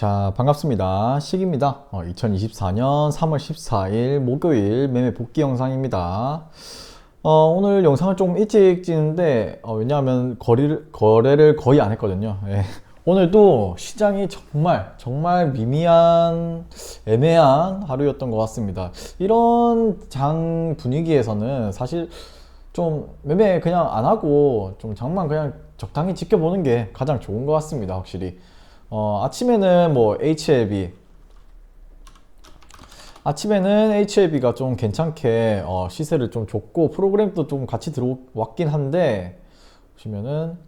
자, 반갑습니다. 식입니다. 어, 2024년 3월 14일 목요일 매매 복귀 영상입니다. 어, 오늘 영상을 좀 일찍 찍는데, 어, 왜냐하면 거리를, 거래를 거의 안 했거든요. 예. 오늘도 시장이 정말, 정말 미미한, 애매한 하루였던 것 같습니다. 이런 장 분위기에서는 사실 좀 매매 그냥 안 하고 좀 장만 그냥 적당히 지켜보는 게 가장 좋은 것 같습니다. 확실히. 어, 아침에는 뭐 HLB 아침에는 HLB가 좀 괜찮게 어, 시세를 좀 줬고 프로그램도 좀 같이 들어왔긴 한데 보시면은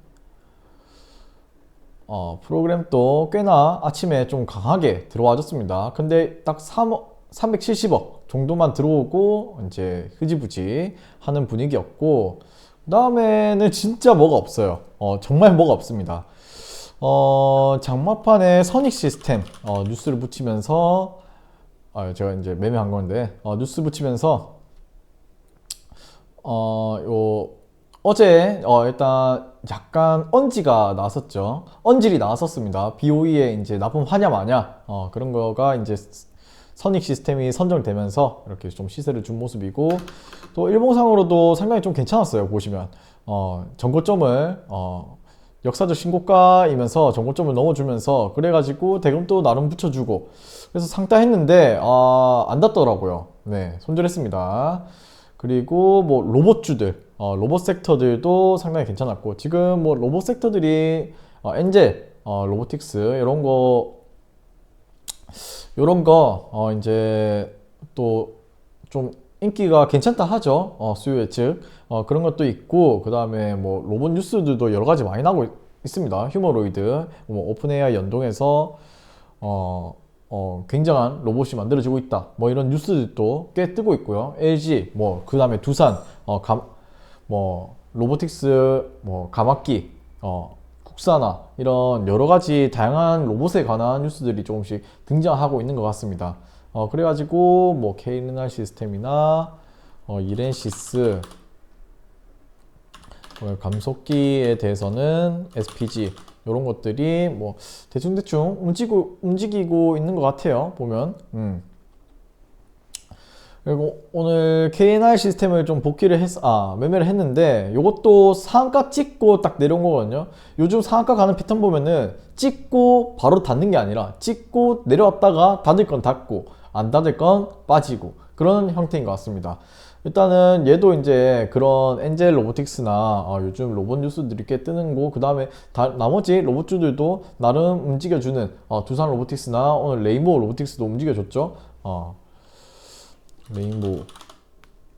어, 프로그램도 꽤나 아침에 좀 강하게 들어와줬습니다. 근데 딱 3, 370억 정도만 들어오고 이제 흐지부지 하는 분위기였고 그 다음에는 진짜 뭐가 없어요. 어, 정말 뭐가 없습니다. 어, 장마판에 선익 시스템 어, 뉴스를 붙이면서 아, 제가 이제 매매한 건데 어, 뉴스 붙이면서 어, 요 어제 어, 일단 약간 언지가 나왔었죠. 언질이 나왔었습니다. BOE에 이제 납품 하냐 마냐 어, 그런 거가 이제 선익 시스템이 선정되면서 이렇게 좀 시세를 준 모습이고 또 일봉상으로도 상당히 좀 괜찮았어요. 보시면 어, 전고점을 어, 역사적 신고가이면서 전고점을 넘어주면서 그래가지고 대금도 나름 붙여주고 그래서 상따 했는데 아, 안 닿더라고요. 네, 손절했습니다. 그리고 뭐 로봇주들, 어, 로봇 섹터들도 상당히 괜찮았고 지금 뭐 로봇 섹터들이 어, 엔젤, 어, 로보틱스 이런 거 이런 거 어, 이제 또 좀 인기가 괜찮다 하죠. 어, 수요 예측 어, 그런 것도 있고 그 다음에 뭐 로봇 뉴스들도 여러 가지 많이 나오고 있, 있습니다. 휴머로이드, 뭐 오픈 AI 연동해서 어, 어, 굉장한 로봇이 만들어지고 있다. 뭐 이런 뉴스들도 꽤 뜨고 있고요. LG, 뭐 그 다음에 두산, 어, 감, 뭐 로보틱스, 뭐 가마끼, 어, 국산화 이런 여러 가지 다양한 로봇에 관한 뉴스들이 조금씩 등장하고 있는 것 같습니다. 어, 그래가지고 뭐 K르날 시스템이나 어, 이렌시스 어, 감속기에 대해서는 SPG 이런 것들이 뭐 대충 대충 움직이고 움직이고 있는 것 같아요 보면. 음. 그리고 오늘 KNR 시스템을 좀 복귀를 했, 아, 매매를 했는데, 이것도 상한가 찍고 딱 내려온 거거든요. 요즘 상한가 가는 패턴 보면은 찍고 바로 닫는 게 아니라 찍고 내려왔다가 닫을 건 닫고, 안 닫을 건 빠지고, 그런 형태인 것 같습니다. 일단은 얘도 이제 그런 엔젤 로보틱스나 어, 요즘 로봇 뉴스들이 꽤 뜨는 거, 그 다음에 나머지 로봇주들도 나름 움직여주는 어, 두산 로보틱스나 오늘 레이모 로보틱스도 움직여줬죠. 어, 레인보우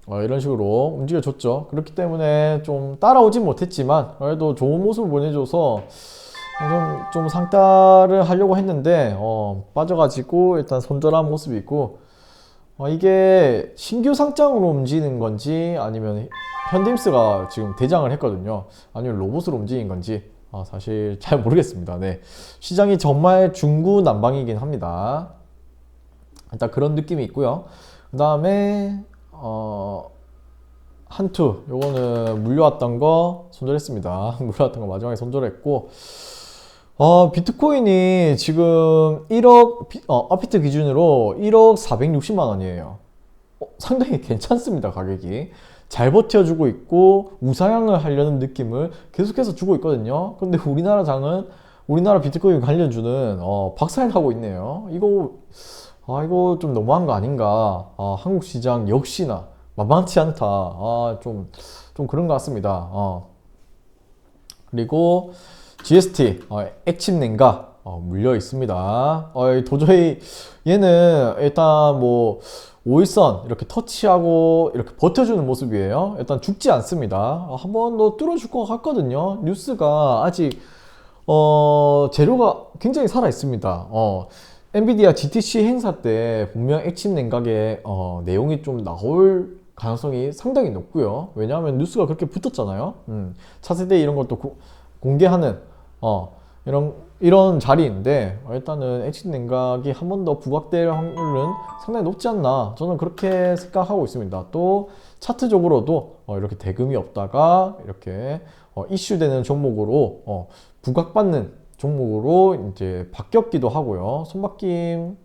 어, 이런 식으로 움직여줬죠. 그렇기 때문에 좀 따라오진 못했지만 그래도 좋은 모습을 보내줘서 좀, 좀 상따를 하려고 했는데 어, 빠져가지고 일단 손절한 모습이 있고 어, 이게 신규 상장으로 움직이는 건지 아니면 현대임스가 지금 대장을 했거든요. 아니면 로봇으로 움직인 건지 어, 사실 잘 모르겠습니다. 네. 시장이 정말 중구난방이긴 합니다. 일단 그런 느낌이 있고요. 그 다음에 어, 한투 요거는 물려왔던 거 손절했습니다. 물려왔던 거 마지막에 손절했고 어, 비트코인이 지금 1억, 어, 아피트 기준으로 1억 460만 원이에요. 어, 상당히 괜찮습니다, 가격이. 잘 버텨주고 있고, 우상향을 하려는 느낌을 계속해서 주고 있거든요. 근데 우리나라 장은, 우리나라 비트코인 관련주는, 어, 박살나고 있네요. 이거, 아, 이거 좀 너무한 거 아닌가. 아, 한국 시장 역시나 만만치 않다. 아, 좀, 좀 그런 것 같습니다. 어. 그리고, GST 어, 액침 냉가 어, 물려 있습니다. 어, 도저히 얘는 일단 뭐 오일선 이렇게 터치하고 이렇게 버텨주는 모습이에요. 일단 죽지 않습니다. 어, 한번 더 뚫어줄 것 같거든요. 뉴스가 아직 어, 재료가 굉장히 살아 있습니다. 어, 엔비디아 GTC 행사 때 분명 액침 냉각의 어, 내용이 좀 나올 가능성이 상당히 높고요. 왜냐하면 뉴스가 그렇게 붙었잖아요. 음, 차세대 이런 것도 고, 공개하는 어, 이런, 이런 자리인데, 일단은 액식 냉각이 한 번 더 부각될 확률은 상당히 높지 않나. 저는 그렇게 생각하고 있습니다. 또, 차트적으로도 어, 이렇게 대금이 없다가 이렇게 어, 이슈되는 종목으로 어, 부각받는 종목으로 이제 바뀌었기도 하고요. 손바뀜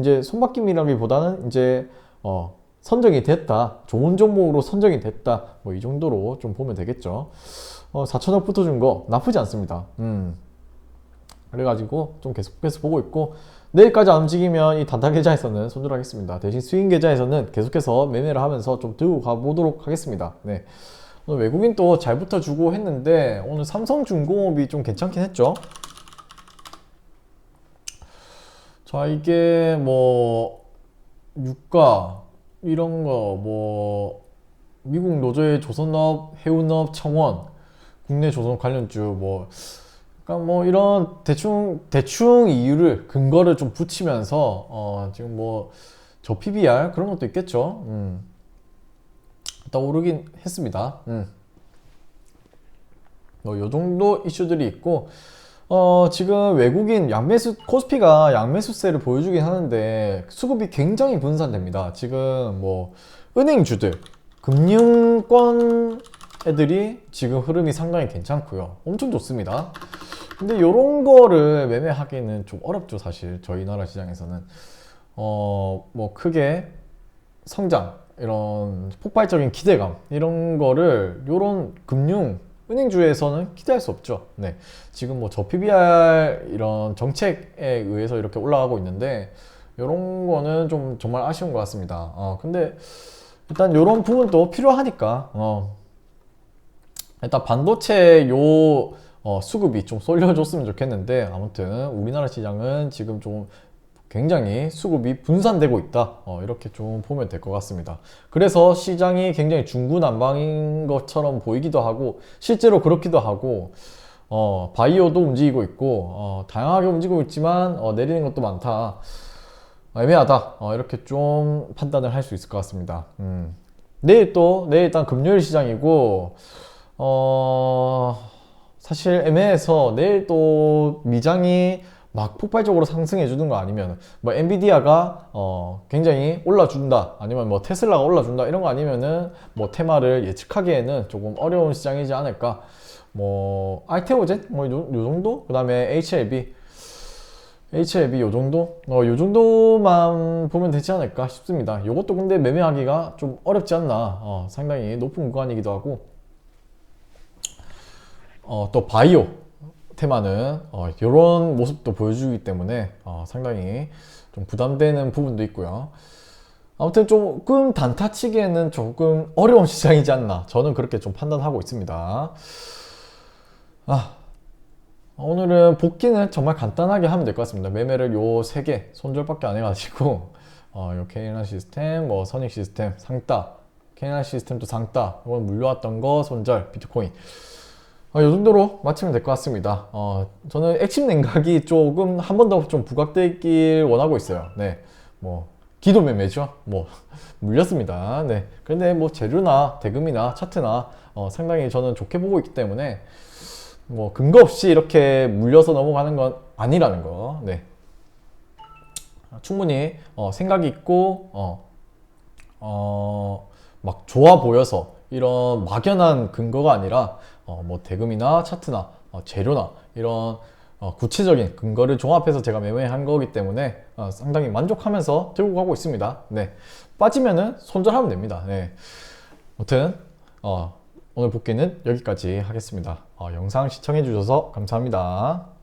이제 손바뀜이라기보다는 이제 어, 선정이 됐다. 좋은 종목으로 선정이 됐다. 뭐 이 정도로 좀 보면 되겠죠. 어, 4천억 붙어준 거 나쁘지 않습니다. 음. 그래가지고 좀 계속해서 보고 있고 내일까지 안 움직이면 이 단타 계좌에서는 손절하겠습니다. 대신 스윙 계좌에서는 계속해서 매매를 하면서 좀 들고 가보도록 하겠습니다. 네. 오늘 외국인 또 잘 붙어주고 했는데 오늘 삼성중공업이 좀 괜찮긴 했죠. 자 이게 뭐 유가 이런 거 뭐 미국 노조의 조선업, 해운업, 청원, 국내 조선 관련주 뭐 그러니까 뭐 이런 대충 대충 이유를 근거를 좀 붙이면서 어 지금 뭐 저 PBR 그런 것도 있겠죠. 음. 일단 오르긴 했습니다. 음. 뭐요 정도 이슈들이 있고 어 지금 외국인 양매수 코스피가 양매수세를 보여주긴 하는데 수급이 굉장히 분산됩니다. 지금 뭐 은행주들 금융권 애들이 지금 흐름이 상당히 괜찮고요. 엄청 좋습니다. 근데 이런 거를 매매하기는 좀 어렵죠, 사실. 저희 나라 시장에서는. 어, 뭐 크게 성장, 이런 폭발적인 기대감, 이런 거를 요런 금융, 은행주에서는 기대할 수 없죠. 네. 지금 뭐 저 PBR 이런 정책에 의해서 이렇게 올라가고 있는데, 요런 거는 좀 정말 아쉬운 것 같습니다. 어, 근데 일단 요런 부분도 필요하니까, 어, 일단 반도체 요 어, 수급이 좀 쏠려줬으면 좋겠는데 아무튼 우리나라 시장은 지금 좀 굉장히 수급이 분산되고 있다. 어, 이렇게 좀 보면 될 것 같습니다. 그래서 시장이 굉장히 중구난방인 것처럼 보이기도 하고 실제로 그렇기도 하고 어, 바이오도 움직이고 있고 어, 다양하게 움직이고 있지만 어, 내리는 것도 많다. 애매하다. 어, 이렇게 좀 판단을 할 수 있을 것 같습니다. 음. 내일 또 내일 일단 금요일 시장이고 어 사실 애매해서 내일 또 미장이 막 폭발적으로 상승해 주는 거 아니면 뭐 엔비디아가 어 굉장히 올라준다. 아니면 뭐 테슬라가 올라준다. 이런 거 아니면은 뭐 테마를 예측하기에는 조금 어려운 시장이지 않을까. 뭐 알테오젠? 뭐 요, 요 정도? 그다음에 HLB HLB 요 정도? 어 요 정도만 보면 되지 않을까 싶습니다. 요것도 근데 매매하기가 좀 어렵지 않나. 어 상당히 높은 구간이기도 하고. 어, 또 바이오 테마는 어, 이런 모습도 보여주기 때문에 어, 상당히 좀 부담되는 부분도 있고요. 아무튼 조금 단타 치기에는 조금 어려운 시장이지 않나 저는 그렇게 좀 판단하고 있습니다. 아, 오늘은 복귀는 정말 간단하게 하면 될 것 같습니다. 매매를 요 세 개 손절밖에 안 해가지고 어, 요 케이나 시스템, 뭐 선익 시스템 상따, 케이나 시스템도 상따, 이건 물려왔던 거 손절, 비트코인. 어, 이 정도로 마치면 될 것 같습니다. 어, 저는 액침 냉각이 조금 한 번 더 좀 부각되길 원하고 있어요. 네, 뭐 기도 매매죠. 뭐 물렸습니다. 네, 그런데 뭐 재료나 대금이나 차트나 어, 상당히 저는 좋게 보고 있기 때문에 뭐 근거 없이 이렇게 물려서 넘어가는 건 아니라는 거. 네, 충분히 어, 생각이 있고 어, 어, 막 좋아 보여서 이런 막연한 근거가 아니라 어, 뭐 대금이나 차트나 어, 재료나 이런 어, 구체적인 근거를 종합해서 제가 매매한 거기 때문에 어, 상당히 만족하면서 들고 가고 있습니다. 네. 빠지면은 손절하면 됩니다. 네. 아무튼 어, 오늘 복귀는 여기까지 하겠습니다. 어, 영상 시청해 주셔서 감사합니다.